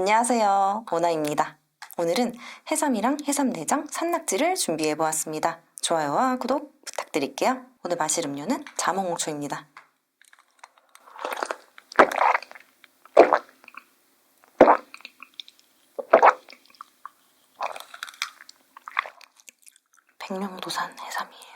안녕하세요. 모나입니다. 오늘은 해삼이랑 해삼내장, 산낙지를 준비해 보았습니다. 좋아요와 구독 부탁드릴게요. 오늘 마실 음료는 자몽홍초입니다. 백령도산 해삼이에요.